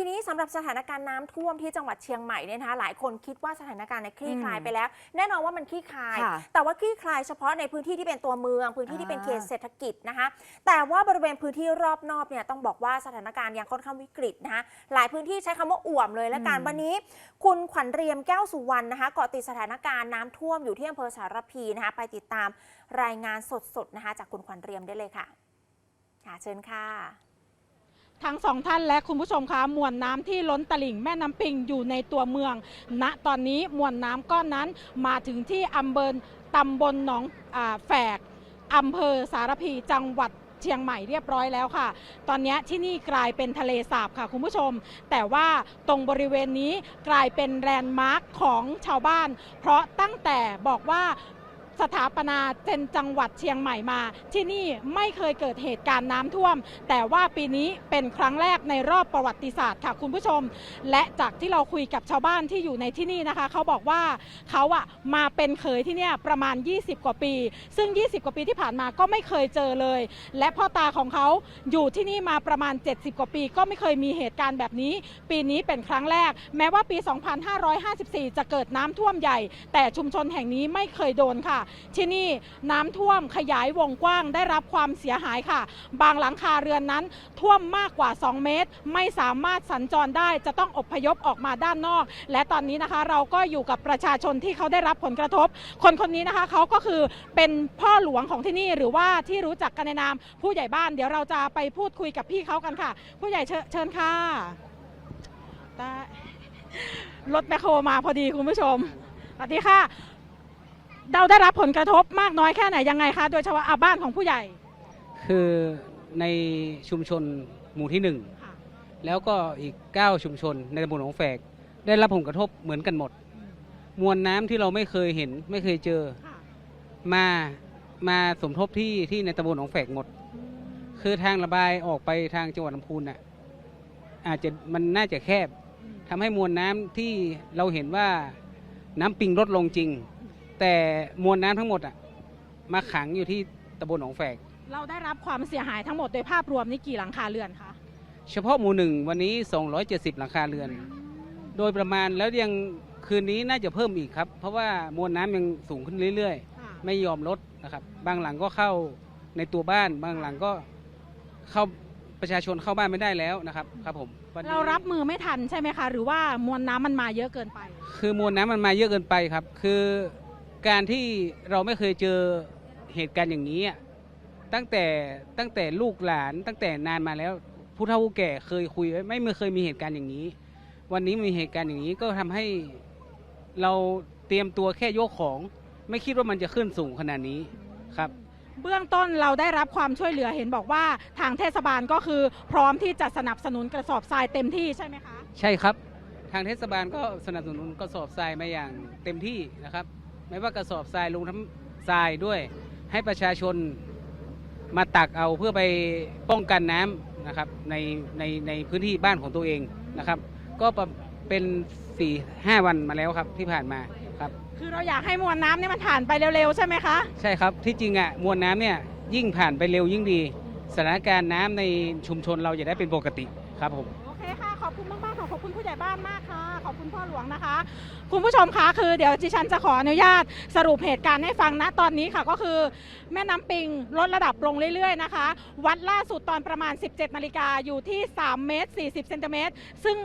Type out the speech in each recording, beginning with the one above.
ทีนี้สำหรับสถานการณ์น้ำท่วมที่จังหวัดเชียงใหม่เนี่ยนะคะหลายคนคิดว่าสถานการณ์ในยคลี่คลายอืมไปแล้ว แน่นอนว่ามันคลี่คลายค่ะแต่ว่าคลี่คลายเฉพาะในพื้นที่ที่เป็นตัวเมือง พื้นที่ที่เป็นอ่าเขตเศรษฐกิจนะคะ แต่ว่าบริเวณพื้นที่รอบนอกเนี่ยต้องบอกว่าสถานการณ์ยังค่อนข้างวิกฤตนะคะหลายพื้นที่ใช้คำว่าอ่วมเลยและการวันนี้ คุณขวัญเรียมแก้วสุวรรณนะคะเกาะติดสถานการณ์น้ำท่วมอยู่ที่อำเภอสารพีนะคะไปติดตามรายงานสดๆนะคะจากคุณขวัญเรียมได้เลยค่ะค่ะเชิญค่ะ ทั้งสองท่านและคุณผู้ชมคะมวลน้ำที่ล้นตลิ่งแม่น้ำปิงอยู่ในตัวเมือง ณตอนนี้มวลน้ำก้อนนั้นมาถึงที่อำเภอตำบลหนองอแฝกอำเภอสารพีจังหวัดเชียงใหม่เรียบร้อยแล้วค่ะ ตอนนี้ที่นี่กลายเป็นทะเลสาบค่ะคุณผู้ชม แต่ว่าตรงบริเวณนี้กลายเป็นแลนด์มาร์คของชาวบ้าน เพราะตั้งแต่บอกว่า สถาปนาเป็นจังหวัดเชียงใหม่มา ที่นี่ไม่เคยเกิดเหตุการณ์น้ำท่วม แต่ว่าปีนี้เป็นครั้งแรกในรอบประวัติศาสตร์ค่ะคุณผู้ชม และจากที่เราคุยกับชาวบ้านที่อยู่ในที่นี่นะคะ เขาบอกว่าเขาอะมาเป็นเขยที่เนี่ยประมาณ 20 กว่าปี ซึ่ง 20 กว่าปีที่ผ่านมาก็ไม่เคยเจอเลย และพ่อตาของเขาอยู่ที่นี่มาประมาณ 70 กว่าปี ก็ไม่เคยมีเหตุการณ์แบบนี้ ปีนี้เป็นครั้งแรก แม้ว่าปี 2554 จะเกิดน้ำท่วมใหญ่ แต่ชุมชนแห่งนี้ไม่เคยโดนค่ะที่นี่น้ำท่วมขยายวงกว้างได้รับความเสียหายค่ะ บางหลังคาเรือนนั้นท่วมมากกว่า 2 เมตร ไม่สามารถสัญจรได้จะต้องอพยพออกมาด้านนอก และตอนนี้นะคะเราก็อยู่กับประชาชนที่เขาได้รับผลกระทบ คนคนนี้นะคะเขาก็คือเป็นพ่อหลวงของที่นี่หรือว่าที่รู้จักกันในนามผู้ใหญ่บ้านเดี๋ยวเราจะไปพูดคุยกับพี่เขากันค่ะ ผู้ใหญ่เชิญเชิญค่ะรถแมคโครมาพอดีคุณผู้ชมสวัสดีค่ะ เราได้รับผลกระทบมากน้อยแค่ไหนยังไงคะ โดยเฉพาะอาบ้านของผู้ใหญ่ คือในชุมชนหมู่ที่หนึ่งค่ะ แล้วก็อีก 9 ชุมชนในตำบลหนองแฝก ได้รับผลกระทบเหมือนกันหมด มวลน้ำที่เราไม่เคยเห็น ไม่เคยเจอค่ะมามาสมทบที่ที่ในตำบลหนองแฝกหมด คือทางระบายออกไปทางจังหวัดลำพูนน่ะอาจจะมันน่าจะแคบทำให้มวลน้ำที่เราเห็นว่าน้ำปิงลดลงจริง แต่มวลน้ำทั้งหมดอะมาขังอยู่ที่ตำบลหนองแฝก เราได้รับความเสียหายทั้งหมดโดยภาพรวมนี่กี่หลังคาเรือนคะเฉพาะหมู่หนึ่งวันนี้ 270 หลังคาเรือน โดยประมาณแล้วยังคืนนี้น่าจะเพิ่มอีกครับ เพราะว่ามวลน้ำยังสูงขึ้นเรื่อย ค่ะๆ ไม่ยอมลดนะครับ บางหลังก็เข้าในตัวบ้าน บางหลังก็เข้าประชาชนเข้าบ้านไม่ได้แล้วนะครับครับผมวันนี้ เรารับมือไม่ทันใช่ไหมคะ หรือว่ามวลน้ำมันมาเยอะเกินไป คือมวลน้ำมันมาเยอะเกินไปครับ คือ การที่เราไม่เคยเจอเหตุการณ์อย่างนี้อะตั้งแต่ตั้งแต่ลูกหลานตั้งแต่นานมาแล้วผู้เฒ่าผู้แก่เคยคุยไว้ไม่เคยมีเหตุการณ์อย่างนี้ วันนี้มีเหตุการณ์อย่างนี้ก็ทำให้เราเตรียมตัวแค่ยกของ ไม่คิดว่ามันจะขึ้นสูงขนาดนี้ครับเบื้องต้นเราได้รับความช่วยเหลือเห็นบอกว่าทางเทศบาลก็คือพร้อมที่จะสนับสนุนกระสอบทรายเต็มที่ใช่ไหมคะ ใช่ครับ ทางเทศบาลก็สนับสนุนกระสอบทรายมาอย่างเต็มที่นะครับ ไม่ว่ากระสอบทรายลงทั้งทรายด้วย ให้ประชาชนมาตักเอาเพื่อไปป้องกันน้ำนะครับในในในพื้นที่บ้านของตัวเองนะครับ ก็ประเป็นสี่ห้าวันมาแล้วครับที่ผ่านมาครับ คือเราอยากให้มวลน้ำเนี่ยมันผ่านไปเร็วๆ ใช่ไหมคะ ใช่ครับที่จริงอะมวลน้ำเนี่ยยิ่งผ่านไปเร็วยิ่งดี สถานการณ์น้ำในชุมชนเราจะได้เป็นปกติครับผม โอเคค่ะ ขอบคุณมากๆค่ะ ขอบคุณผู้ใหญ่บ้านมากค่ะ ขอบคุณพ่อหลวงนะคะ คุณผู้ชมคะคือเดี๋ยวดิฉันจะขออนุญาตสรุปเหตุการณ์ให้ฟังนะตอนนี้ค่ะก็คือ แม่น้ำปิงลดระดับลงเรื่อยๆนะคะ วัดล่าสุดตอนประมาณ 17นาฬิกาอยู่ที่3เมตร40เซนติเมตรซึ่ง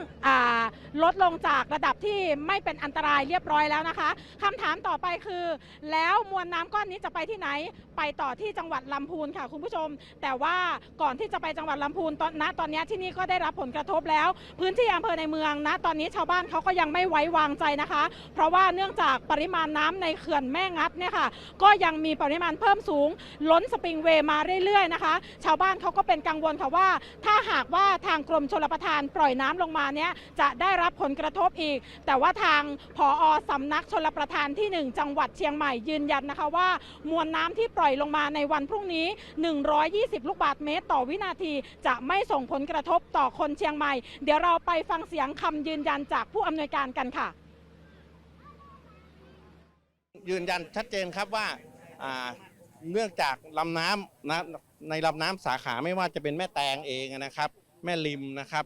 ลดลงจากระดับที่ไม่เป็นอันตรายเรียบร้อยแล้วนะคะคำถามต่อไปคือ แล้วมวลน้ำก้อนนี้จะไปที่ไหน ไปต่อที่จังหวัดลำพูนค่ะคุณผู้ชม แต่ว่าก่อนที่จะไปจังหวัดลำพูนตอนณตอนนี้ที่นี่ก็ได้รับผลกระทบแล้ว พื้นที่อำเภอในเมืองนะ ตอนนี้ชาวบ้านเขาก็ยังไม่ไว้วางใจนะคะ เพราะว่าเนื่องจากปริมาณน้ำในเขื่อนแม่งัดเนี่ยค่ะ ก็ยังมีปริมาณเพิ่มสูง ล้นสปริงเวย์มาเรื่อยๆนะคะ ชาวบ้านเขาก็เป็นกังวลค่ะว่า ถ้าหากว่าทางกรมชลประทานปล่อยน้ำลงมาเนี้ยจะได้รับผลกระทบอีก แต่ว่าทางผอสำนักชลประทานที่ 1 จังหวัดเชียงใหม่ยืนยันนะคะว่ามวลน้ำที่ปล่อยลงมาในวันพรุ่งนี้ 120 ลูกบาศก์เมตร ต่อวินาที จะไม่ส่งผลกระทบต่อคนเชียงใหม่ เดี๋ยวเราไปฟังเสียงคำยืนยันจากผู้อำนวยการกันค่ะ ยืนยันชัดเจนครับว่าเนื่องจากลำน้ำนะในลำน้ำสาขาไม่ว่าจะเป็นแม่แตงเองนะครับ แม่ริมนะครับ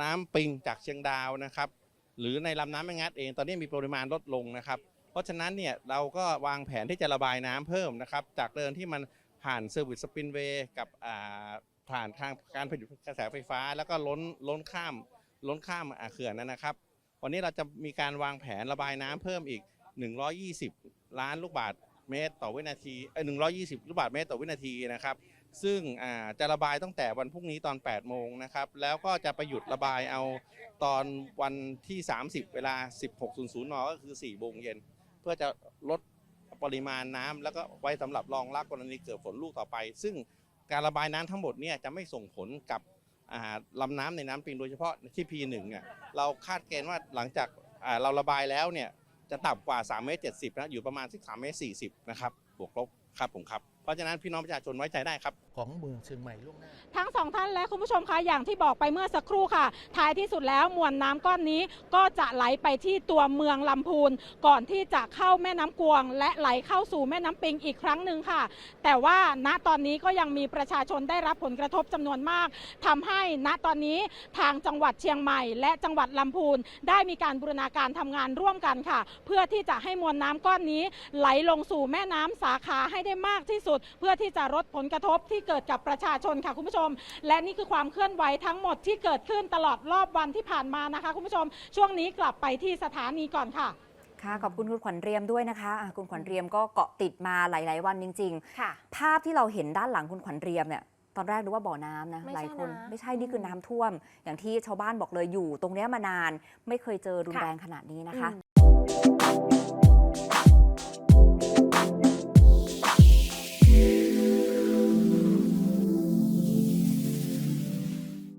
น้ำปิงจากเชียงดาวนะครับ หรือในลำน้ำแม่งัดเอง ตอนนี้มีปริมาณลดลงนะครับ เพราะฉะนั้นเนี่ยเราก็วางแผนที่จะระบายน้ำเพิ่มนะครับ จากเดิมที่มันผ่านเซอร์วิสสปินเวย์กับ ผ่านทางการผลิตกระแสไฟฟ้า แล้วก็ล้นล้นข้ามล้นข้ามเขื่อนนนนะครับ วันนี้เราจะมีการวางแผนระบายน้ำเพิ่มอีก 120 ล้านลูกบาศเมตรต่อวินาทีเอ้ย120 ลูกบาศเมตรต่อวินาทีนะครับ ซึ่งจะระบายตั้งแต่วันพรุ่งนี้ตอน 8 โมงนะครับ แล้วก็จะไปหยุดระบายเอาตอนวันที่ 30 เวลา 16.00 น ก็คือ 4 โมงเย็น เพื่อจะลดปริมาณน้ำแล้วก็ไว้สำหรับรองรับกรณีเกิดฝนลูกต่อไป ซึ่ง การระบายน้ำทั้งหมดเนี่ยจะไม่ส่งผลกับลำลำน้ำในน้ำปิงโดยเฉพาะที่ P1 เนี่ยเราคาดเกณฑ์ว่าหลังจากเราระบายแล้วเนี่ยจะต่ำกว่า3เมตร70นะอยู่ประมาณสัก3เมตร40นะครับบวกลบครับผมครับ เพราะฉะนั้นพี่น้องประชาชนไว้ใจได้ครับ ของเมืองเชียงใหม่ล่วงหน้า ทั้งสองท่านและคุณผู้ชมคะอย่างที่บอกไปเมื่อสักครู่ค่ะ ท้ายที่สุดแล้วมวลน้ำก้อนนี้ก็จะไหลไปที่ตัวเมืองลำพูน ก่อนที่จะเข้าแม่น้ำกวง และไหลเข้าสู่แม่น้ำปิงอีกครั้งหนึ่งค่ะ แต่ว่าณตอนนี้ก็ยังมีประชาชนได้รับผลกระทบจำนวนมากทำให้ณตอนนี้ทางจังหวัดเชียงใหม่ และจังหวัดลำพูน ได้มีการบูรณาการทำงานร่วมกันค่ะ เพื่อที่จะให้มวลน้ำก้อนนี้ไหลลงสู่แม่น้ำสาขาให้ได้มากที่สุดเพื่อที่จะลดผลกระทบที่เกิดกับประชาชนค่ะคุณผู้ชม และนี่คือความเคลื่อนไหวทั้งหมดที่เกิดขึ้นตลอดรอบวันที่ผ่านมานะคะ คุณผู้ชม ช่วงนี้กลับไปที่สถานีก่อนค่ะค่ะขอบคุณคุณขวัญเรียมด้วยนะคะอะคุณขวัญเรียมก็เกาะติดมาหลาย ๆ วันจริงค่ะๆภาพที่เราเห็นด้านหลังคุณขวัญเรียมเนี่ยตอนแรกนึกว่าบ่อน้ำนะไม่ใช่หลายคนนะไม่ใช่นี่คือน้ำท่วม อย่างที่ชาวบ้านบอกเลยอยู่ ตรงเนี้ยมานานไม่เคยเจอรุนค่ะแรงขนาดนี้นะคะอืม